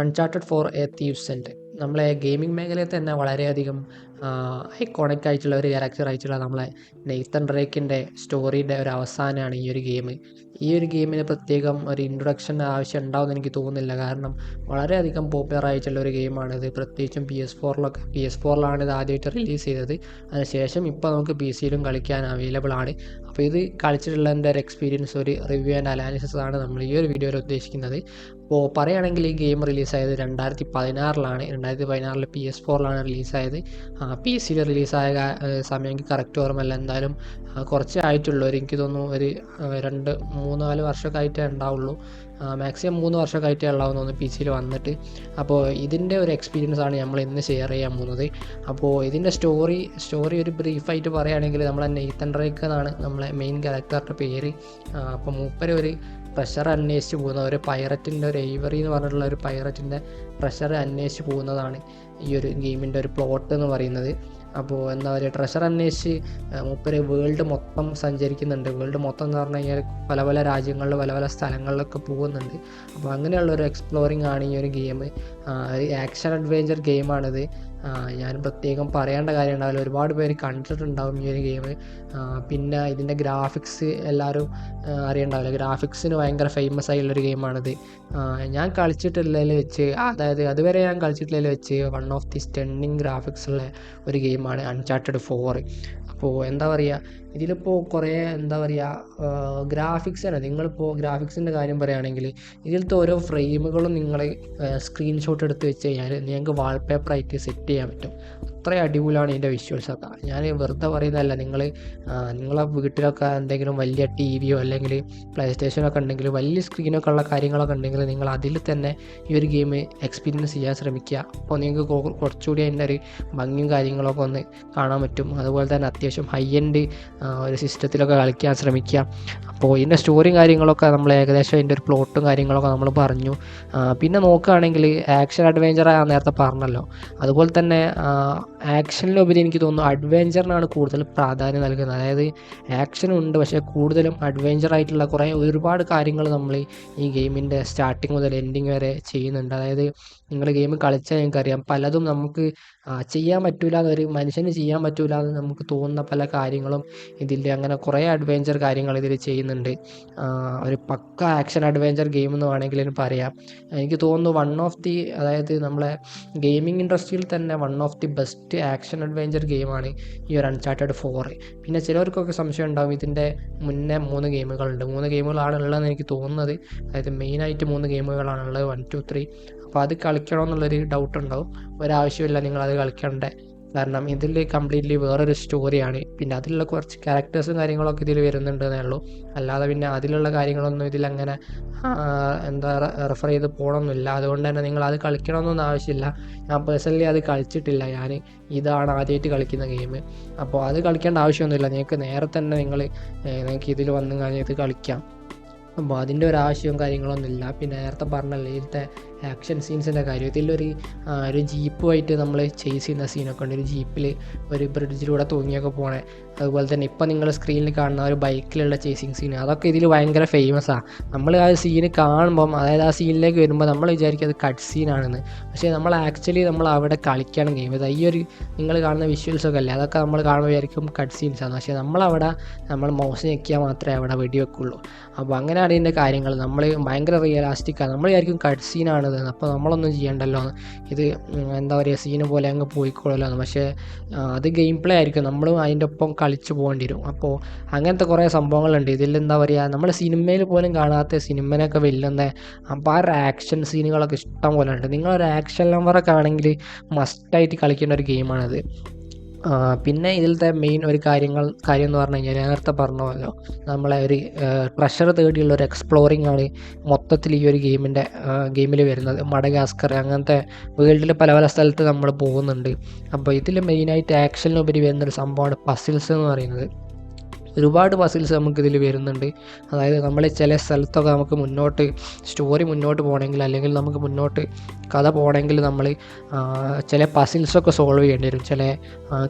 Uncharted four A thief's സെന്റ് നമ്മളെ gaming മേഖലയിൽ തന്നെ വളരെയധികം ഐക്കോണിക് ആയിട്ടുള്ള ഒരു ക്യാരക്ടർ ആയിട്ടുള്ള നമ്മളെ നെയ്ത്തൻ ഡ്രേക്കിന്റെ സ്റ്റോറിയുടെ ഒരു അവസാനമാണ് ഈ ഒരു ഗെയിം ഈ ഒരു ഗെയിമിന് പ്രത്യേകം ഒരു ഇൻട്രൊഡക്ഷൻ ആവശ്യം ഉണ്ടാവുമെന്ന് എനിക്ക് തോന്നുന്നില്ല. കാരണം വളരെയധികം പോപ്പുലർ ആയിട്ടുള്ള ഒരു ഗെയിമാണ് ഇത്. പ്രത്യേകിച്ചും പി എസ് ഫോറിലൊക്കെ പി എസ് ഫോറിലാണ് ഇത് ആദ്യമായിട്ട് റിലീസ് ചെയ്തത്. അതിനുശേഷം ഇപ്പോൾ നമുക്ക് പി സിയിലും കളിക്കാൻ അവൈലബിൾ ആണ്. അപ്പോൾ ഇത് കളിച്ചിട്ടുള്ള എന്റെ ഒരു എക്സ്പീരിയൻസ് ഒരു റിവ്യൂ ആൻഡ് അനാലിസിസ് ആണ് നമ്മൾ ഈ ഒരു വീഡിയോയിൽ ഉദ്ദേശിക്കുന്നത്. അപ്പോൾ പറയുകയാണെങ്കിൽ ഈ ഗെയിം റിലീസായത് രണ്ടായിരത്തി പതിനാറിലാണ് രണ്ടായിരത്തി പതിനാറിൽ പി എസ് ഫോറിലാണ് റിലീസായത് പി സിയിൽ റിലീസായ സമയം എനിക്ക് കറക്റ്റ് ഓർമ്മയില്ല. എന്തായാലും കുറച്ചേ ആയിട്ടുള്ളൂ. എനിക്ക് തോന്നുന്നു ഒരു രണ്ട് മൂന്ന് നാല് വർഷമൊക്കെ ആയിട്ടേ ഉണ്ടാവുള്ളൂ മാക്സിമം മൂന്ന് വർഷമൊക്കെ ആയിട്ടേ ഉണ്ടാവും തോന്നുന്നു പി സിയിൽ വന്നിട്ട്. അപ്പോൾ ഇതിന്റെ ഒരു എക്സ്പീരിയൻസ് ആണ് നമ്മൾ ഇന്ന് ഷെയർ ചെയ്യാൻ പോകുന്നത്. അപ്പോൾ ഇതിന്റെ സ്റ്റോറി സ്റ്റോറി ഒരു ബ്രീഫായിട്ട് പറയുകയാണെങ്കിൽ നമ്മളെ നെയ്ത്തൻ റേക്ക് എന്നാണ് നമ്മളെ മെയിൻ ക്യാരക്ടറുടെ പേര്. അപ്പോൾ മൂപ്പര് ഒരു പ്രഷർ അന്വേഷിച്ച് പോകുന്ന ഒരു പൈററ്റിന്റെ ഒരു എയ്വറി എന്ന് പറഞ്ഞിട്ടുള്ള ഒരു പൈററ്റിന്റെ പ്രഷർ അന്വേഷിച്ച് പോകുന്നതാണ് ഈ ഒരു ഗെയിമിന്റെ ഒരു പ്ലോട്ട് എന്ന് പറയുന്നത്. അപ്പോൾ എന്താ പറയുക ട്രഷർ അന്വേഷിച്ച് മൂപ്പര് വേൾഡ് മൊത്തം സഞ്ചരിക്കുന്നുണ്ട്. വേൾഡ് മൊത്തം എന്ന് പറഞ്ഞു കഴിഞ്ഞാൽ പല പല രാജ്യങ്ങളിൽ പല പല സ്ഥലങ്ങളിലൊക്കെ പോകുന്നുണ്ട്. അപ്പോൾ അങ്ങനെയുള്ള ഒരു എക്സ്പ്ലോറിംഗ് ആണ് ഈ ഒരു ഗെയിം ഒരു ആക്ഷൻ അഡ്വഞ്ചർ ഗെയിമാണിത് ഞാൻ പ്രത്യേകം പറയേണ്ട കാര്യം ഉണ്ടാവില്ല ഒരുപാട് പേര് കണ്ടിട്ടുണ്ടാവും ഈ ഒരു ഗെയിം പിന്നെ ഇതിന്റെ ഗ്രാഫിക്സ് എല്ലാവരും അറിയണ്ടാവില്ല? ഗ്രാഫിക്സിന് ഭയങ്കര ഫേമസ് ആയിട്ടുള്ളൊരു ഗെയിമാണിത് ഞാൻ കളിച്ചിട്ടുള്ളതിൽ വെച്ച് അതായത് അതുവരെ ഞാൻ കളിച്ചിട്ടുള്ളതിൽ വെച്ച് one of the stunning graphics ഉള്ള ഒരു ഗെയിമാണ് അൺചാർട്ടഡ് ഫോർ അപ്പോൾ എന്താ പറയുക ഇതിലിപ്പോൾ കുറേ എന്താ പറയുക ഗ്രാഫിക്സ് ആണ്. നിങ്ങളിപ്പോൾ ഗ്രാഫിക്സിന്റെ കാര്യം പറയുകയാണെങ്കിൽ ഇതിലത്തെ ഓരോ ഫ്രെയിമുകളും നിങ്ങൾ സ്ക്രീൻഷോട്ട് എടുത്ത് വെച്ച് കഴിഞ്ഞാൽ നിങ്ങൾക്ക് വാൾപേപ്പറായിട്ട് സെറ്റ് ചെയ്യാൻ പറ്റും. അത്ര അടിപൊളിയാണ് ഇതിന്റെ വിഷ്വൽസ് ഒക്കെ. ഞാൻ വെറുതെ പറയുന്നതല്ല നിങ്ങൾ നിങ്ങളെ വീട്ടിലൊക്കെ എന്തെങ്കിലും വലിയ ടി വിയോ അല്ലെങ്കിൽ പ്ലേ സ്റ്റേഷനൊക്കെ ഉണ്ടെങ്കിൽ വലിയ സ്ക്രീനൊക്കെ ഉള്ള കാര്യങ്ങളൊക്കെ ഉണ്ടെങ്കിൽ നിങ്ങൾ അതിൽ തന്നെ ഈ ഒരു ഗെയിം എക്സ്പീരിയൻസ് ചെയ്യാൻ ശ്രമിക്കുക. അപ്പോൾ നിങ്ങൾക്ക് കുറച്ചുകൂടി അതിന്റെ ഒരു ഭംഗിയും കാര്യങ്ങളൊക്കെ ഒന്ന് കാണാൻ പറ്റും. അതുപോലെ തന്നെ അത്യാവശ്യം ഹൈ എൻഡ് ഒരു സിസ്റ്റത്തിലൊക്കെ കളിക്കാൻ ശ്രമിക്കുക. അപ്പോൾ ഇതിന്റെ സ്റ്റോറിയും കാര്യങ്ങളൊക്കെ നമ്മൾ ഏകദേശം അതിന്റെ ഒരു പ്ലോട്ടും കാര്യങ്ങളൊക്കെ നമ്മൾ പറഞ്ഞു. പിന്നെ നോക്കുകയാണെങ്കിൽ ആക്ഷൻ അഡ്വഞ്ചർ നേരത്തെ പറഞ്ഞല്ലോ. അതുപോലെ തന്നെ ആക്ഷനിലുപരി എനിക്ക് തോന്നുന്നു അഡ്വെഞ്ചറിനാണ് കൂടുതൽ പ്രാധാന്യം നൽകുന്നത്. അതായത് ആക്ഷൻ ഉണ്ട് പക്ഷേ കൂടുതലും അഡ്വഞ്ചർ ആയിട്ടുള്ള കുറേ ഒരുപാട് കാര്യങ്ങൾ നമ്മൾ ഈ ഗെയിമിന്റെ സ്റ്റാർട്ടിങ് മുതൽ എൻഡിങ് വരെ ചെയ്യുന്നുണ്ട്. അതായത് നിങ്ങൾ ഗെയിം കളിച്ചാൽ നിങ്ങൾക്കറിയാം പലതും നമുക്ക് ചെയ്യാൻ പറ്റൂല എന്നൊരു മനുഷ്യന് ചെയ്യാൻ പറ്റൂല എന്ന് നമുക്ക് തോന്നുന്ന പല കാര്യങ്ങളും ഇതിൽ അങ്ങനെ കുറേ അഡ്വഞ്ചർ കാര്യങ്ങൾ ഇതിൽ ചെയ്യുന്നുണ്ട്. ഒരു പക്ക ആക്ഷൻ അഡ്വഞ്ചർ ഗെയിം എന്ന് വേണമെങ്കിൽ എനിക്ക് പറയാം. എനിക്ക് തോന്നുന്നു വൺ ഓഫ് ദി അതായത് നമ്മളെ ഗെയിമിംഗ് ഇൻഡസ്ട്രിയിൽ തന്നെ one of the best action adventure ഗെയിമാണ് ഈ ഒരു അൺചാർട്ടഡ് ഫോർ പിന്നെ ചിലർക്കൊക്കെ സംശയം ഉണ്ടാവും ഇതിന്റെ മുന്നേ മൂന്ന് ഗെയിമുകളുണ്ട് മൂന്ന് ഗെയിമുകളാണ് ഉള്ളതെന്ന് എനിക്ക് തോന്നുന്നത്. അതായത് മെയിനായിട്ട് മൂന്ന് ഗെയിമുകളാണ് ഉള്ളത് വൺ ടു ത്രീ അപ്പോൾ അത് കളിക്കണമെന്നുള്ളൊരു ഡൗട്ട് ഉണ്ടാവും. ഒരാവശ്യമില്ല അത് കളിക്കണ്ടേ. കാരണം ഇതിൽ കംപ്ലീറ്റ്ലി വേറൊരു സ്റ്റോറിയാണ് പിന്നെ അതിലുള്ള കുറച്ച് ക്യാരക്ടേഴ്സും കാര്യങ്ങളൊക്കെ ഇതിൽ വരുന്നുണ്ട് എന്നേ ഉള്ളൂ. അല്ലാതെ പിന്നെ അതിലുള്ള കാര്യങ്ങളൊന്നും ഇതിലങ്ങനെ എന്താ റെഫർ ചെയ്ത് പോകണമെന്നില്ല അതുകൊണ്ട് തന്നെ നിങ്ങൾ അത് കളിക്കണമെന്നൊന്നും ആവശ്യമില്ല. ഞാൻ പേഴ്സണലി അത് കളിച്ചിട്ടില്ല. ഞാൻ ഇതാണ് ആദ്യമായിട്ട് കളിക്കുന്ന ഗെയിം അപ്പോൾ അത് കളിക്കേണ്ട ആവശ്യമൊന്നുമില്ല. നിങ്ങൾക്ക് നേരെ തന്നെ നിങ്ങൾ നിങ്ങൾക്ക് ഇതിൽ വന്നു കഴിഞ്ഞാൽ ഇത് കളിക്കാം. അപ്പോൾ അതിന്റെ ഒരു ആവശ്യവും കാര്യങ്ങളൊന്നുമില്ല. പിന്നെ നേരത്തെ പറഞ്ഞല്ലേ ഇതിലത്തെ ആക്ഷൻ സീൻസിന്റെ കാര്യത്തിൽ ഒരു ഒരു ജീപ്പുമായിട്ട് നമ്മൾ ചേസ് ചെയ്യുന്ന സീനൊക്കെ ഉണ്ട്. ഒരു ജീപ്പിൽ ഒരു ബ്രിഡ്ജിലൂടെ തൂങ്ങിയൊക്കെ പോണേ. അതുപോലെ തന്നെ ഇപ്പം നിങ്ങൾ സ്ക്രീനിൽ കാണുന്ന ഒരു ബൈക്കിലുള്ള ചേസിങ് സീൻ അതൊക്കെ ഇതിൽ ഭയങ്കര ഫേമസാണ് നമ്മൾ ആ സീന് കാണുമ്പം അതായത് ആ സീനിലേക്ക് വരുമ്പോൾ നമ്മൾ വിചാരിക്കും അത് കട്ട് സീനാണെന്ന് പക്ഷേ നമ്മൾ ആക്ച്വലി നമ്മൾ അവിടെ കളിക്കണം ഗെയിം അത് ഈ ഒരു നിങ്ങൾ കാണുന്ന വിഷ്വൽസൊക്കെ അല്ലേ അതൊക്കെ നമ്മൾ കാണുമ്പോൾ വിചാരിക്കും കട്ട് സീൻസാണ് പക്ഷേ നമ്മളവിടെ നമ്മൾ മൗസ് ഞെക്കിയാൽ മാത്രമേ അവിടെ വെടിവെക്കുള്ളൂ. അപ്പോൾ ഇതിന്റെ കാര്യങ്ങൾ. നമ്മൾ ഭയങ്കര റിയലാസ്റ്റിക്കാണ് നമ്മൾ വിചാരിക്കും കട്ട് സീനാണിത് അപ്പോൾ നമ്മളൊന്നും ചെയ്യണ്ടല്ലോ ഇത് എന്താ പറയുക സീന് പോലെ അങ്ങ് പോയിക്കോളല്ലോ പക്ഷേ അത് ഗെയിം പ്ലേ ആയിരിക്കും. നമ്മളും അതിന്റെ ഒപ്പം കളിച്ച് പോകേണ്ടി വരും. അപ്പോൾ അങ്ങനത്തെ കുറേ സംഭവങ്ങളുണ്ട്. ഇതിൽ എന്താ പറയുക നമ്മൾ സിനിമയിൽ പോലും കാണാത്ത സിനിമനൊക്കെ വെല്ലുന്ന അപ്പോൾ ആ ഒരു ആക്ഷൻ സീനുകളൊക്കെ ഇഷ്ടം പോലെ ഉണ്ട്. നിങ്ങളൊരു ആക്ഷൻ ലവറൊക്കെ ആണെങ്കിൽ മസ്റ്റായിട്ട് കളിക്കേണ്ട ഒരു ഗെയിമാണത് പിന്നെ ഇതിലത്തെ മെയിൻ ഒരു കാര്യങ്ങൾ കാര്യം എന്ന് പറഞ്ഞു കഴിഞ്ഞാൽ ഞാൻ നേരത്തെ പറഞ്ഞല്ലോ നമ്മളെ ഒരു ട്രഷർ തേടിയുള്ള ഒരു എക്സ്പ്ലോറിംഗ് ആണ് മൊത്തത്തിൽ ഈ ഒരു ഗെയിമിന്റെ ഗെയിമിൽ വരുന്നത്. മടഗാസ്കർ അങ്ങനത്തെ വേൾഡിൽ പല പല സ്ഥലത്ത് നമ്മൾ പോകുന്നുണ്ട്. അപ്പോൾ ഇതിൽ മെയിനായിട്ട് ആക്ഷനിലുപരി വരുന്നൊരു സംഭവമാണ് പസിൽസ് എന്ന് പറയുന്നത്. ഒരുപാട് പസിൽസ് നമുക്കിതിൽ വരുന്നുണ്ട്. അതായത് നമ്മൾ ചില സ്ഥലത്തൊക്കെ നമുക്ക് മുന്നോട്ട് സ്റ്റോറി മുന്നോട്ട് പോകണമെങ്കിൽ അല്ലെങ്കിൽ നമുക്ക് മുന്നോട്ട് കഥ പോകണമെങ്കിൽ നമ്മൾ ചില പസിൽസൊക്കെ സോൾവ് ചെയ്യേണ്ടി വരും. ചില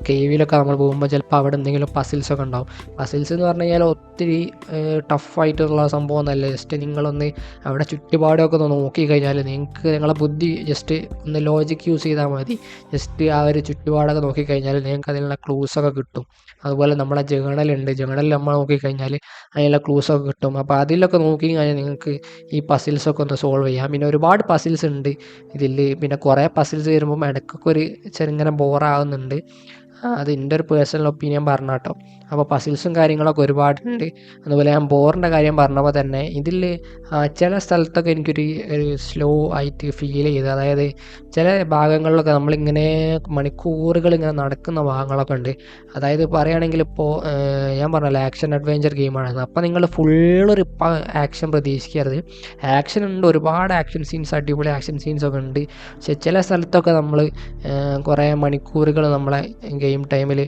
കേവിലൊക്കെ നമ്മൾ പോകുമ്പോൾ ചിലപ്പോൾ അവിടെ എന്തെങ്കിലും പസിൽസൊക്കെ ഉണ്ടാവും. പസിൽസ് എന്ന് പറഞ്ഞു കഴിഞ്ഞാൽ ഒത്തിരി ടഫായിട്ടുള്ള സംഭവം എന്നല്ല ജസ്റ്റ് നിങ്ങളൊന്ന് അവിടെ ചുറ്റുപാടൊക്കെ ഒന്ന് നോക്കി കഴിഞ്ഞാൽ നിങ്ങൾക്ക് നിങ്ങളെ ബുദ്ധി ജസ്റ്റ് ഒന്ന് ലോജിക്ക് യൂസ് ചെയ്താൽ മതി. ജസ്റ്റ് ആ ഒരു ചുറ്റുപാടൊക്കെ നോക്കിക്കഴിഞ്ഞാൽ നിങ്ങൾക്ക് അതിനുള്ള ക്ലൂസൊക്കെ കിട്ടും. അതുപോലെ നമ്മളെ ജേണലുണ്ട് ജേണലിൽ നമ്മൾ നോക്കിക്കഴിഞ്ഞാൽ അതിനുള്ള ക്ലൂസൊക്കെ കിട്ടും. അപ്പോൾ അതിലൊക്കെ നോക്കി കഴിഞ്ഞാൽ നിങ്ങൾക്ക് ഈ പസിൽസൊക്കെ ഒന്ന് സോൾവ് ചെയ്യാം. പിന്നെ ഒരുപാട് പസിൽസ് ഉണ്ട് ഇതിൽ പിന്നെ കുറേ പസിൽസ് വരുമ്പം ഇടയ്ക്കൊക്കെ ഒരു ചെറുങ്ങനെ ബോറാകുന്നുണ്ട് അത് എന്റെ ഒരു പേഴ്സണൽ ഒപ്പീനിയൻ പറഞ്ഞ കേട്ടോ അപ്പോൾ പസിൽസും കാര്യങ്ങളൊക്കെ ഒരുപാടുണ്ട്. അതുപോലെ ഞാൻ ബോറിന്റെ കാര്യം പറഞ്ഞപ്പോൾ തന്നെ ഇതിൽ ചില സ്ഥലത്തൊക്കെ എനിക്കൊരു ഒരു സ്ലോ ആയിട്ട് ഫീൽ ചെയ്ത് അതായത് ചില ഭാഗങ്ങളിലൊക്കെ നമ്മളിങ്ങനെ മണിക്കൂറുകൾ ഇങ്ങനെ നടക്കുന്ന ഭാഗങ്ങളൊക്കെ ഉണ്ട്. അതായത് പറയുകയാണെങ്കിൽ ഇപ്പോൾ ഞാൻ പറഞ്ഞല്ലോ ആക്ഷൻ അഡ്വഞ്ചർ ഗെയിമാണ് അപ്പോൾ നിങ്ങൾ ഫുള്ളൊരു ആക്ഷൻ പ്രതീക്ഷിക്കരുത്. ആക്ഷൻ ഉണ്ട് ഒരുപാട് ആക്ഷൻ സീൻസ് അടിപൊളി ആക്ഷൻ സീൻസ് ഒക്കെ ഉണ്ട്. പക്ഷെ ചില സ്ഥലത്തൊക്കെ നമ്മൾ കുറേ മണിക്കൂറുകൾ നമ്മളെ ഗെയിം ടൈമിൽ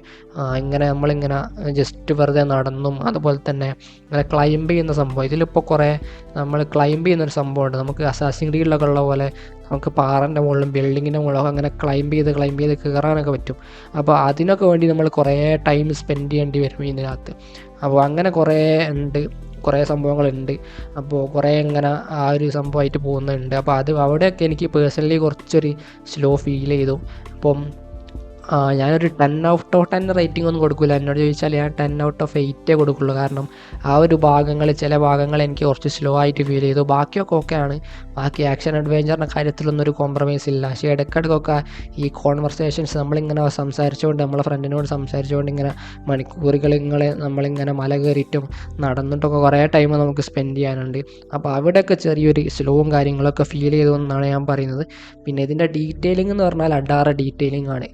ഇങ്ങനെ നമ്മളിങ്ങനെ ജസ്റ്റ് വെറുതെ നടന്നും അതുപോലെ തന്നെ അങ്ങനെ ക്ലൈംബ് ചെയ്യുന്ന സംഭവം. ഇതിലിപ്പോൾ കുറേ നമ്മൾ ക്ലൈംബ് ചെയ്യുന്നൊരു സംഭവമുണ്ട്. നമുക്ക് അസാസിൻ ഗ്രീഡിലൊക്കെ ഉള്ള പോലെ നമുക്ക് പാറന്റെ മുകളിലും ബിൽഡിങ്ങിന്റെ മുകളിലും അങ്ങനെ ക്ലൈംബ് ചെയ്ത് ക്ലൈംബ് ചെയ്ത് കയറാനൊക്കെ പറ്റും. അപ്പോൾ അതിനൊക്കെ വേണ്ടി നമ്മൾ കുറേ ടൈം സ്പെൻഡ് ചെയ്യേണ്ടി വരും ഇതിനകത്ത്. അപ്പോൾ അങ്ങനെ കുറേ ഉണ്ട് കുറേ സംഭവങ്ങളുണ്ട്. അപ്പോൾ കുറേ ഇങ്ങനെ ആ ഒരു സംഭവമായിട്ട് പോകുന്നുണ്ട്. അപ്പോൾ അത് അവിടെയൊക്കെ എനിക്ക് പേഴ്സണലി കുറച്ചൊരു സ്ലോ ഫീൽ ചെയ്തു. അപ്പം ഞാനൊരു ten out of ten rating ഒന്നും കൊടുക്കില്ല എന്നോട് ചോദിച്ചാൽ ഞാൻ ടെൻ ഔട്ട് ഓഫ് എയ്റ്റേ കൊടുക്കുള്ളൂ. കാരണം ആ ഒരു ഭാഗങ്ങൾ ചില ഭാഗങ്ങൾ എനിക്ക് കുറച്ച് സ്ലോ ആയിട്ട് ഫീൽ ചെയ്തു. ബാക്കിയൊക്കെ ഓക്കെയാണ് ബാക്കി ആക്ഷൻ അഡ്വഞ്ചറിന്റെ കാര്യത്തിലൊന്നും ഒരു കോംപ്രമൈസ് ഇല്ല. പക്ഷേ ഇടയ്ക്കിടയ്ക്കൊക്കെ ഈ കോൺവെർസേഷൻസ് നമ്മളിങ്ങനെ സംസാരിച്ചുകൊണ്ട് നമ്മളെ ഫ്രണ്ടിനോട് സംസാരിച്ചുകൊണ്ട് ഇങ്ങനെ മണിക്കൂറുകൾ ഇങ്ങനെ നമ്മളിങ്ങനെ മല കയറിയിട്ടും നടന്നിട്ടൊക്കെ കുറേ ടൈം നമുക്ക് സ്പെൻഡ് ചെയ്യാനുണ്ട്. അപ്പോൾ അവിടെയൊക്കെ ചെറിയൊരു സ്ലോവും കാര്യങ്ങളൊക്കെ ഫീൽ ചെയ്തു എന്നാണ് ഞാൻ പറയുന്നത്. പിന്നെ ഇതിന്റെ ഡീറ്റെയിലിംഗ് എന്ന് പറഞ്ഞാൽ അഡാറ ഡീറ്റെയിലിംഗ് ആണ്.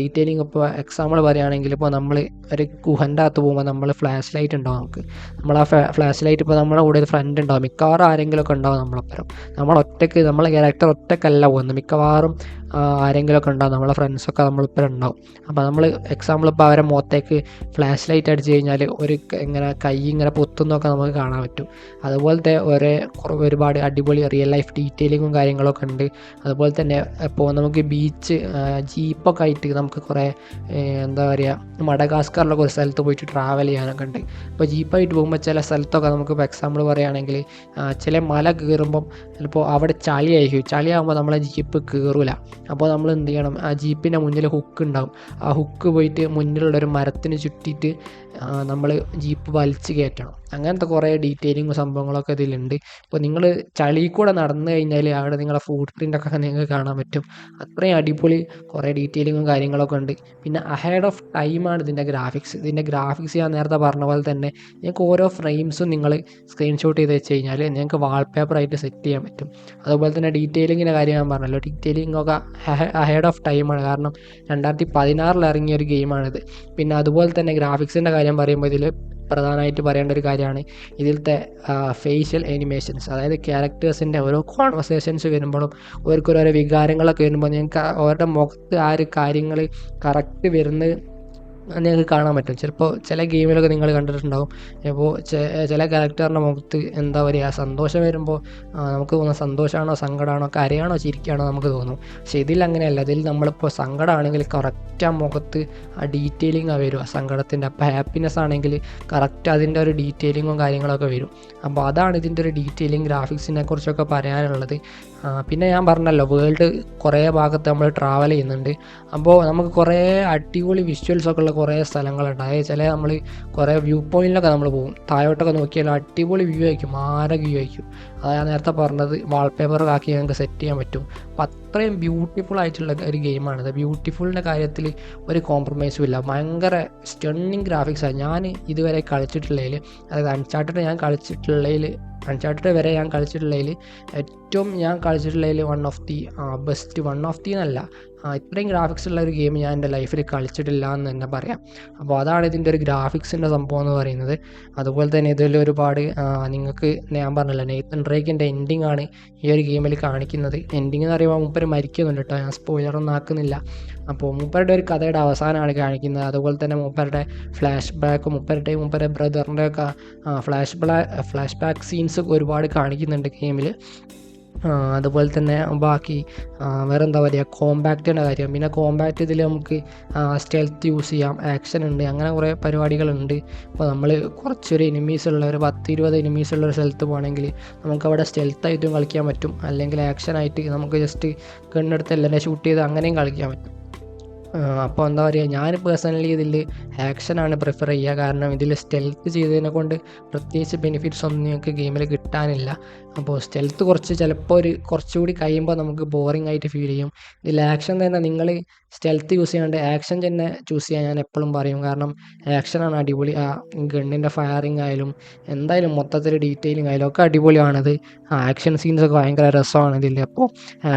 ഡീറ്റെയിലിംഗ് ഇപ്പോൾ എക്സാമ്പിൾ പറയുകയാണെങ്കിൽ ഇപ്പോൾ നമ്മൾ ഒരു ഗുഹന്റെ അകത്ത് പോകുമ്പോൾ നമ്മൾ ഫ്ലാഷ് ലൈറ്റ് ഉണ്ടാവും നമുക്ക്. നമ്മൾ ആ ഫ്ലാഷ് ലൈറ്റ് ഇപ്പോൾ നമ്മുടെ കൂടെ ഒരു ഫ്രണ്ട് ഉണ്ടാവും. മിക്കവാറും ആരെങ്കിലുമൊക്കെ ഉണ്ടാവും നമ്മളൊപ്പം നമ്മൾ ഒറ്റയ്ക്ക് നമ്മളെ ക്യാരക്ടർ ഒറ്റക്കല്ല പോകുന്നത്. മിക്കവാറും ആരെങ്കിലുമൊക്കെ ഉണ്ടാവും. നമ്മളെ ഫ്രണ്ട്സൊക്കെ നമ്മളിപ്പോൾ ഉണ്ടാവും. അപ്പോൾ നമ്മൾ എക്സാമ്പിൾ ഇപ്പോൾ അവരെ മുഖത്തേക്ക് ഫ്ലാഷ് ലൈറ്റ് അടിച്ച് കഴിഞ്ഞാൽ ഒരു ഇങ്ങനെ കൈ ഇങ്ങനെ പൊത്തുന്നൊക്കെ നമുക്ക് കാണാൻ പറ്റും. അതുപോലത്തെ ഒരേ ഒരുപാട് അടിപൊളി റിയൽ ലൈഫ് ഡീറ്റെയിലിങ്ങും കാര്യങ്ങളൊക്കെ ഉണ്ട്. അതുപോലെ തന്നെ ഇപ്പോൾ നമുക്ക് ബീച്ച് ജീപ്പൊക്കെ ആയിട്ട് നമുക്ക് കുറേ എന്താ പറയുക മഡഗാസ്കറിലൊക്കെ ഒരു സ്ഥലത്ത് പോയിട്ട് ട്രാവൽ ചെയ്യാനൊക്കെ ഉണ്ട്. ഇപ്പോൾ ജീപ്പായിട്ട് പോകുമ്പോൾ ചില സ്ഥലത്തൊക്കെ നമുക്ക് ഇപ്പോൾ എക്സാമ്പിൾ പറയുകയാണെങ്കിൽ ചില മല കയറുമ്പം ചിലപ്പോൾ അവിടെ ചളിയായിരിക്കും. ചളിയാകുമ്പോൾ നമ്മളെ ജീപ്പ് കയറില്ല അപ്പോൾ നമ്മൾ എന്ത് ചെയ്യണം? ആ ജീപ്പിന്റെ മുന്നിൽ ഹുക്ക് ഉണ്ടാകും ആ ഹുക്ക് പോയിട്ട് മുന്നിലുള്ള ഒരു മരത്തിന് ചുറ്റിയിട്ട് നമ്മൾ ജീപ്പ് വലിച്ച് കയറ്റണം. അങ്ങനത്തെ കുറേ ഡീറ്റെയിലിങ്ങും സംഭവങ്ങളൊക്കെ ഇതിലുണ്ട്. ഇപ്പോൾ നിങ്ങൾ ചളി കൂടെ നടന്നു കഴിഞ്ഞാൽ അവിടെ നിങ്ങളെ ഫുട് പ്രിന്റൊക്കെ നിങ്ങൾക്ക് കാണാൻ പറ്റും. അത്രയും അടിപൊളി കുറേ ഡീറ്റെയിലിങ്ങും കാര്യങ്ങളൊക്കെ ഉണ്ട്. പിന്നെ അഹെഡ് ഓഫ് ടൈമാണ് ഇതിന്റെ ഗ്രാഫിക്സ് ഇതിന്റെ ഗ്രാഫിക്സ് ഞാൻ നേരത്തെ പറഞ്ഞ പോലെ തന്നെ നിങ്ങൾക്ക് ഓരോ ഫ്രെയിംസും നിങ്ങൾ സ്ക്രീൻഷോട്ട് ചെയ്ത് വെച്ച് കഴിഞ്ഞാൽ നിങ്ങൾക്ക് വാൾപേപ്പറായിട്ട് സെറ്റ് ചെയ്യാൻ പറ്റും. അതുപോലെ തന്നെ ഡീറ്റെയിലിങ്ങിന്റെ കാര്യം ഞാൻ പറഞ്ഞല്ലോ. ഡീറ്റെയിലിംഗ് ഒക്കെ അഹെഡ് ഓഫ് ടൈമാണ് കാരണം രണ്ടായിരത്തി പതിനാറിൽ ഇറങ്ങിയ ഒരു ഗെയിമാണിത് പിന്നെ അതുപോലെ തന്നെ ഗ്രാഫിക്സിന്റെ പറയുമ്പോൾ ഇതിൽ പ്രധാനമായിട്ട് പറയേണ്ട ഒരു കാര്യമാണ്. ഇതിലത്തെ ഫേഷ്യൽ ആനിമേഷൻസ് അതായത് ക്യാരക്ടേഴ്സിന്റെ ഓരോ കോൺവെർസേഷൻസ് വരുമ്പോഴും അവർക്ക് ഓരോ വികാരങ്ങളൊക്കെ വരുമ്പോൾ നിങ്ങൾക്ക് അവരുടെ മുഖത്ത് ആ ഒരു കാര്യങ്ങൾ കറക്റ്റ് വരുന്നത് നിങ്ങൾക്ക് കാണാൻ പറ്റും. ചിലപ്പോൾ ചില ഗെയിമിലൊക്കെ നിങ്ങൾ കണ്ടിട്ടുണ്ടാകും ഇപ്പോൾ ചില ക്യാരക്ടറിന്റെ മുഖത്ത് എന്താ പറയുക സന്തോഷം വരുമ്പോൾ നമുക്ക് തോന്നുന്ന സന്തോഷമാണോ സങ്കടമാണോ കരയാണോ ചിരിക്കുകയാണോ നമുക്ക് തോന്നും. പക്ഷേ ഇതിൽ അങ്ങനെയല്ല. ഇതിൽ നമ്മളിപ്പോൾ സങ്കടമാണെങ്കിൽ കറക്റ്റ് ആ മുഖത്ത് ആ ഡീറ്റെയിലിംഗ് വരും. ആ സങ്കടത്തിന്റെ അപ്പോൾ ഹാപ്പിനെസ് ആണെങ്കിൽ കറക്റ്റ് അതിന്റെ ഒരു ഡീറ്റെയിലിങ്ങും കാര്യങ്ങളൊക്കെ വരും. അപ്പോൾ അതാണ് ഇതിന്റെ ഒരു ഡീറ്റെയിലിംഗ് ഗ്രാഫിക്സിനെ കുറിച്ചൊക്കെ പറയാനുള്ളത്. പിന്നെ ഞാൻ പറഞ്ഞല്ലോ വേൾഡ് കുറേ ഭാഗത്ത് നമ്മൾ ട്രാവൽ ചെയ്യുന്നുണ്ട്. അപ്പോൾ നമുക്ക് കുറേ അടിപൊളി വിഷ്വൽസ് ഒക്കെ ഉള്ള കുറേ സ്ഥലങ്ങളുണ്ട്. അതായത് ചില നമ്മൾ കുറേ വ്യൂ പോയിന്റിലൊക്കെ നമ്മൾ പോകും. താഴോട്ടൊക്കെ നോക്കിയാൽ അടിപൊളി വ്യൂ ആയിരിക്കും മാരക വ്യൂ ആയിരിക്കും. അതാ ഞാൻ നേരത്തെ പറഞ്ഞത് വാൾപേപ്പർ ആക്കി ഞങ്ങൾക്ക് സെറ്റ് ചെയ്യാൻ പറ്റും. അപ്പം അത്രയും ബ്യൂട്ടിഫുൾ ആയിട്ടുള്ള ഒരു ഗെയിമാണിത് ബ്യൂട്ടിഫുളിന്റെ കാര്യത്തിൽ ഒരു കോംപ്രമൈസും ഇല്ല. ഭയങ്കര സ്റ്റണ്ണിങ് ഗ്രാഫിക്സാണ് ഞാൻ ഇതുവരെ കളിച്ചിട്ടുള്ളതിൽ അതായത് അൺചാർട്ടഡ് ഞാൻ കളിച്ചിട്ടുള്ളതിൽ അൺചാർട്ടഡ് വരെ ഞാൻ കളിച്ചിട്ടുള്ളതിൽ ഏറ്റവും ഞാൻ കളിച്ചിട്ടുള്ളതിൽ one of the best one of the എന്നല്ല ഇത്രയും ഗ്രാഫിക്സ് ഉള്ള ഒരു ഗെയിം ഞാൻ എന്റെ ലൈഫിൽ കളിച്ചിട്ടില്ല എന്ന് തന്നെ പറയാം. അപ്പോൾ അതാണ് ഇതിന്റെ ഒരു ഗ്രാഫിക്സിന്റെ സംഭവം എന്ന് പറയുന്നത്. അതുപോലെ തന്നെ ഇതിൽ ഒരുപാട് നിങ്ങൾക്ക് ഞാൻ പറഞ്ഞല്ലോ നെയ്ത്തൻ ഡ്രേക്കിന്റെ എൻഡിങ് ആണ് ഈ ഒരു ഗെയിമിൽ കാണിക്കുന്നത്. എൻഡിങ് എന്ന് പറയുമ്പോൾ മൂപ്പര് മരിക്കുന്നുണ്ട് കേട്ടോ. ഞാൻ സ്പോയിലറൊന്നും ആക്കുന്നില്ല. അപ്പോൾ മൂപ്പരുടെ ഒരു കഥയുടെ അവസാനമാണ് കാണിക്കുന്നത്. അതുപോലെ തന്നെ മൂപ്പരുടെ ഫ്ലാഷ് ബാക്ക് മൂപ്പരുടെ മൂപ്പരുടെ ബ്രദറിന്റെ ഒക്കെ ഫ്ലാഷ് ബ്ലാ ഫ്ലാഷ് ബാക്ക് സീൻസ് ഒരുപാട് കാണിക്കുന്നുണ്ട് ഗെയിമിൽ അതുപോലെ തന്നെ ബാക്കി വേറെ എന്താ പറയുക കോമ്പാക്റ്റിന്റെ കാര്യം. പിന്നെ കോമ്പാക്റ്റ് ഇതിൽ നമുക്ക് സ്റ്റെൽത്ത് യൂസ് ചെയ്യാം ആക്ഷൻ ഉണ്ട് അങ്ങനെ കുറേ പരിപാടികളുണ്ട്. അപ്പോൾ നമ്മൾ കുറച്ചൊരു എനിമീസ് ഉള്ള ഒരു പത്ത് ഇരുപത് എനിമീസ് ഉള്ള ഒരു സ്ഥലത്ത് പോകണമെങ്കിൽ നമുക്ക് അവിടെ സ്റ്റെൽത്തായിട്ടും കളിക്കാൻ പറ്റും. അല്ലെങ്കിൽ ആക്ഷനായിട്ട് നമുക്ക് ജസ്റ്റ് ഗണ്ണെടുത്ത് എല്ലാവരെയും ഷൂട്ട് ചെയ്ത് അങ്ങനെയും കളിക്കാൻ പറ്റും. അപ്പോൾ എന്താ പറയുക ഞാൻ പേഴ്സണലി ഇതിൽ ആക്ഷനാണ് പ്രിഫർ ചെയ്യുക കാരണം ഇതിൽ സ്റ്റെൽത്ത് ചെയ്തതിനെ കൊണ്ട് പ്രത്യേകിച്ച് ബെനിഫിറ്റ്സ് ഒന്നും നിങ്ങൾക്ക് ഗെയിമിൽ കിട്ടാനില്ല. അപ്പോൾ സ്റ്റെൽത്ത് കുറച്ച് ചിലപ്പോൾ ഒരു കുറച്ചുകൂടി കഴിയുമ്പോൾ നമുക്ക് ബോറിംഗ് ആയിട്ട് ഫീൽ ചെയ്യും. ഇതിൽ ആക്ഷൻ തന്നെ നിങ്ങൾ സ്റ്റെൽത്ത് യൂസ് ചെയ്യാണ്ട് ആക്ഷൻ തന്നെ ചൂസ് ചെയ്യാൻ ഞാൻ എപ്പോഴും പറയും. കാരണം ആക്ഷനാണ് അടിപൊളി. ആ ഗണ്ണിന്റെ ഫയറിങ് ആയാലും എന്തായാലും മൊത്തത്തിൽ ഡീറ്റെയിലിംഗ് ആയാലും ഒക്കെ അടിപൊളിയാണത്. ആക്ഷൻ സീൻസൊക്കെ ഭയങ്കര രസമാണ് ഇതിൽ അപ്പോൾ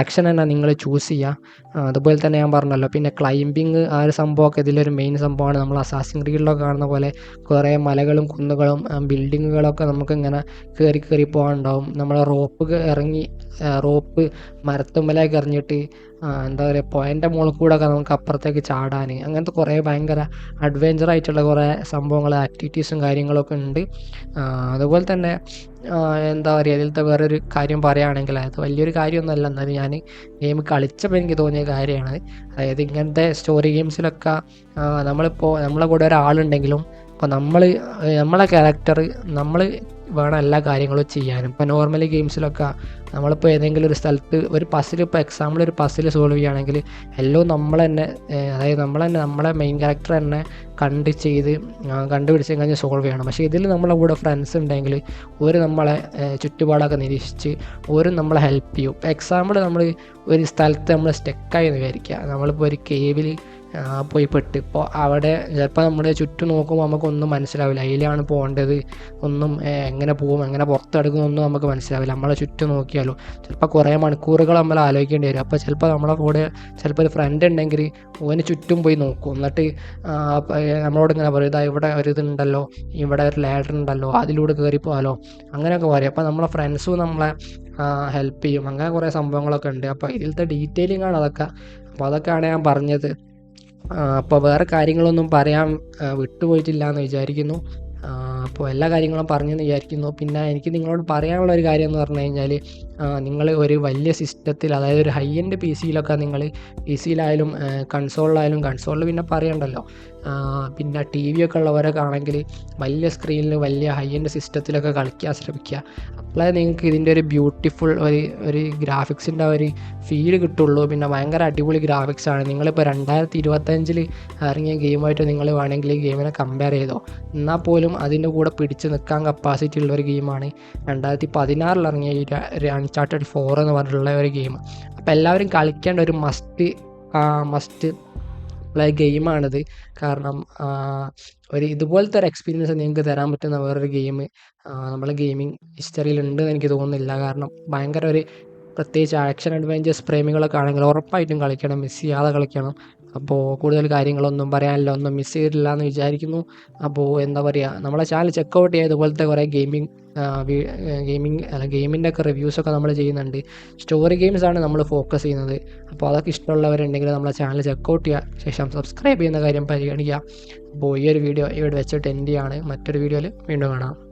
ആക്ഷൻ തന്നെ നിങ്ങൾ ചൂസ് ചെയ്യുക അതുപോലെ തന്നെ ഞാൻ പറഞ്ഞല്ലോ പിന്നെ ക്ലൈമ്പിങ് ആ ഒരു സംഭവമൊക്കെ ഇതിലൊരു മെയിൻ സംഭവമാണ്. നമ്മൾ അസാസിൻ ക്രീഡിലൊക്കെ കാണുന്ന പോലെ കുറേ മലകളും കുന്നുകളും ബിൽഡിങ്ങുകളൊക്കെ നമുക്കിങ്ങനെ കയറി കയറി പോകാനുണ്ടാവും. നമ്മൾ റോപ്പ് ഇറങ്ങി റോപ്പ് മരത്തുമ്മലേക്ക് എറിഞ്ഞിട്ട് എന്താ പറയുക പോയിന്റെ മുകളിൽ കൂടെ ഒക്കെ നമുക്ക് അപ്പുറത്തേക്ക് ചാടാൻ. അങ്ങനത്തെ കുറേ ഭയങ്കര അഡ്വഞ്ചർ ആയിട്ടുള്ള കുറേ സംഭവങ്ങൾ ആക്ടിവിറ്റീസും കാര്യങ്ങളൊക്കെ ഉണ്ട്. അതുപോലെ തന്നെ എന്താ പറയുക ഇതിലത്തെ വേറൊരു കാര്യം പറയുകയാണെങ്കിൽ അത് വലിയൊരു കാര്യമൊന്നുമല്ല. എന്നാലും ഞാൻ ഗെയിം കളിച്ചപ്പോൾ എനിക്ക് തോന്നിയ കാര്യമാണ്. അതായത് ഇങ്ങനത്തെ സ്റ്റോറി ഗെയിംസിലൊക്കെ നമ്മളിപ്പോൾ നമ്മളെ കൂടെ ഒരാളുണ്ടെങ്കിലും അപ്പോൾ നമ്മൾ നമ്മളെ ക്യാരക്ടർ നമ്മൾ വേണം എല്ലാ കാര്യങ്ങളും ചെയ്യാനും. ഇപ്പോൾ നോർമലി ഗെയിംസിലൊക്കെ നമ്മളിപ്പോൾ ഏതെങ്കിലും ഒരു സ്ഥലത്ത് ഒരു പസിൽ ഇപ്പോൾ എക്സാമ്പിൾ ഒരു പസിൽ സോൾവ് ചെയ്യുകയാണെങ്കിൽ എല്ലാം നമ്മൾ തന്നെ അതായത് നമ്മൾ തന്നെ നമ്മളെ മെയിൻ ക്യാരക്ടർ തന്നെ കണ്ട് ചെയ്ത് കണ്ടുപിടിച്ച് കഴിഞ്ഞാൽ സോൾവ് ചെയ്യണം. പക്ഷേ ഇതിൽ നമ്മളെ കൂടെ ഫ്രണ്ട്സ് ഉണ്ടെങ്കിൽ ഒരു നമ്മളെ ചുറ്റുപാടൊക്കെ നിരീക്ഷിച്ച് ഒരു നമ്മളെ ഹെൽപ്പ് ചെയ്യും. ഇപ്പോൾ എക്സാമ്പിൾ നമ്മൾ ഒരു സ്ഥലത്ത് നമ്മൾ സ്റ്റെക്കായി എന്ന് വിചാരിക്കുക. നമ്മളിപ്പോൾ ഒരു കേവിൽ പോയി പെട്ട് ഇപ്പോൾ അവിടെ ചിലപ്പോൾ നമ്മുടെ ചുറ്റും നോക്കുമ്പോൾ നമുക്കൊന്നും മനസ്സിലാവില്ല. അതിലാണ് പോകേണ്ടത്. ഒന്നും എങ്ങനെ പോകും എങ്ങനെ പുറത്തെടുക്കുന്നൊന്നും നമുക്ക് മനസ്സിലാവില്ല. നമ്മളെ ചുറ്റും നോക്കിയാലോ. ചിലപ്പോൾ കുറേ മണിക്കൂറുകൾ നമ്മൾ ആലോചിക്കേണ്ടി വരും. അപ്പോൾ ചിലപ്പോൾ നമ്മളെ കൂടെ ചിലപ്പോൾ ഒരു ഫ്രണ്ട് ഉണ്ടെങ്കിൽ ഓന് ചുറ്റും പോയി നോക്കും. എന്നിട്ട് നമ്മളോട് ഇങ്ങനെ പറയും ഇതാ ഇവിടെ ഒരു ഇതുണ്ടല്ലോ. ഇവിടെ ഒരു ലാഡർ ഉണ്ടല്ലോ. അതിലൂടെ കയറി പോകാലോ അങ്ങനെയൊക്കെ പറയും. അപ്പോൾ നമ്മളെ ഫ്രണ്ട്സും നമ്മളെ ഹെൽപ്പ് ചെയ്യും. അങ്ങനെ കുറേ സംഭവങ്ങളൊക്കെ ഉണ്ട്. അപ്പോൾ ഇതിലത്തെ ഡീറ്റെയിലിംഗ് ആണ് അതൊക്കെ. അപ്പോൾ അതൊക്കെയാണ് ഞാൻ പറഞ്ഞത്. അപ്പോൾ വേറെ കാര്യങ്ങളൊന്നും പറയാൻ വിട്ടുപോയിട്ടില്ല എന്ന് വിചാരിക്കുന്നു. അപ്പോൾ എല്ലാ കാര്യങ്ങളും പറഞ്ഞെന്ന് വിചാരിക്കുന്നു. പിന്നെ എനിക്ക് നിങ്ങളോട് പറയാനുള്ള ഒരു കാര്യം എന്ന് പറഞ്ഞു കഴിഞ്ഞാൽ നിങ്ങൾ ഒരു വലിയ സിസ്റ്റത്തിൽ അതായത് ഒരു ഹൈ എൻഡ് പി സിയിലൊക്കെ നിങ്ങൾ പി സിയിലായാലും കൺസോളിലായാലും കൺസോളിൽ പിന്നെ പറയണ്ടല്ലോ. പിന്നെ ടി വി ഒക്കെ ഉള്ളവരൊക്കെ ആണെങ്കിൽ വലിയ സ്ക്രീനിൽ വലിയ ഹൈ എൻഡ് സിസ്റ്റത്തിലൊക്കെ കളിക്കാൻ ശ്രമിക്കുക. അപ്പോഴേ നിങ്ങൾക്ക് ഇതിന്റെ ഒരു ബ്യൂട്ടിഫുൾ ഒരു ഒരു ഗ്രാഫിക്സിന്റെ ഒരു ഫീൽ കിട്ടുള്ളൂ. പിന്നെ ഭയങ്കര അടിപൊളി ഗ്രാഫിക്സാണ് നിങ്ങളിപ്പോൾ രണ്ടായിരത്തി ഇരുപത്തഞ്ചിൽ ഇറങ്ങിയ ഗെയിമായിട്ട് നിങ്ങൾ വേണമെങ്കിൽ ഈ ഗെയിമിനെ കമ്പയർ ചെയ്തോ. എന്നാൽ പോലും അതിന്റെ കൂടെ പിടിച്ച് നിൽക്കാൻ കപ്പാസിറ്റി ഉള്ള ഒരു ഗെയിമാണ് രണ്ടായിരത്തി പതിനാറിൽ ഇറങ്ങിയ അൺചാർട്ടഡ് ഫോർ എന്ന് പറഞ്ഞിട്ടുള്ള ഒരു ഗെയിം അപ്പോൾ എല്ലാവരും കളിക്കേണ്ട ഒരു മസ്റ്റ് മസ്റ്റ് പ്ലേ ഗെയിമാണിത് കാരണം ഒരു ഇതുപോലത്തെ ഒരു എക്സ്പീരിയൻസ് നിങ്ങൾക്ക് തരാൻ പറ്റുന്ന വേറൊരു ഗെയിം നമ്മളെ ഗെയിമിംഗ് ഹിസ്റ്ററിയിലുണ്ട് എന്ന് എനിക്ക് തോന്നുന്നില്ല. കാരണം ഭയങ്കര ഒരു പ്രത്യേകിച്ച് ആക്ഷൻ അഡ്വഞ്ചേഴ്സ് പ്രേമികളൊക്കെ ആണെങ്കിൽ ഉറപ്പായിട്ടും കളിക്കണം മിസ് ചെയ്യാതെ കളിക്കണം. അപ്പോൾ കൂടുതൽ കാര്യങ്ങളൊന്നും പറയാനില്ല ഒന്നും മിസ് ചെയ്തിട്ടില്ല എന്ന് വിചാരിക്കുന്നു. അപ്പോൾ എന്താ പറയുക നമ്മളെ ചാനൽ ചെക്കൗട്ട് ചെയ്യുക ഇതുപോലത്തെ കുറേ ഗെയിമിംഗ് ഗെയിമിംഗ് അല്ല ഗെയിമിന്റെ ഒക്കെ റിവ്യൂസൊക്കെ നമ്മൾ ചെയ്യുന്നുണ്ട്. സ്റ്റോറി ഗെയിംസ് ആണ് നമ്മൾ ഫോക്കസ് ചെയ്യുന്നത്. അപ്പോൾ അതൊക്കെ ഇഷ്ടമുള്ളവരുണ്ടെങ്കിൽ നമ്മളെ ചാനൽ ചെക്കൗട്ട് ചെയ്യുക ശേഷം സബ്സ്ക്രൈബ് ചെയ്യുന്ന കാര്യം പരിഗണിക്കുക. അപ്പോൾ ഈ ഒരു വീഡിയോ ഇവിടെ വെച്ചിട്ട് എന്റെയാണ് മറ്റൊരു വീഡിയോയിൽ വീണ്ടും കാണാം.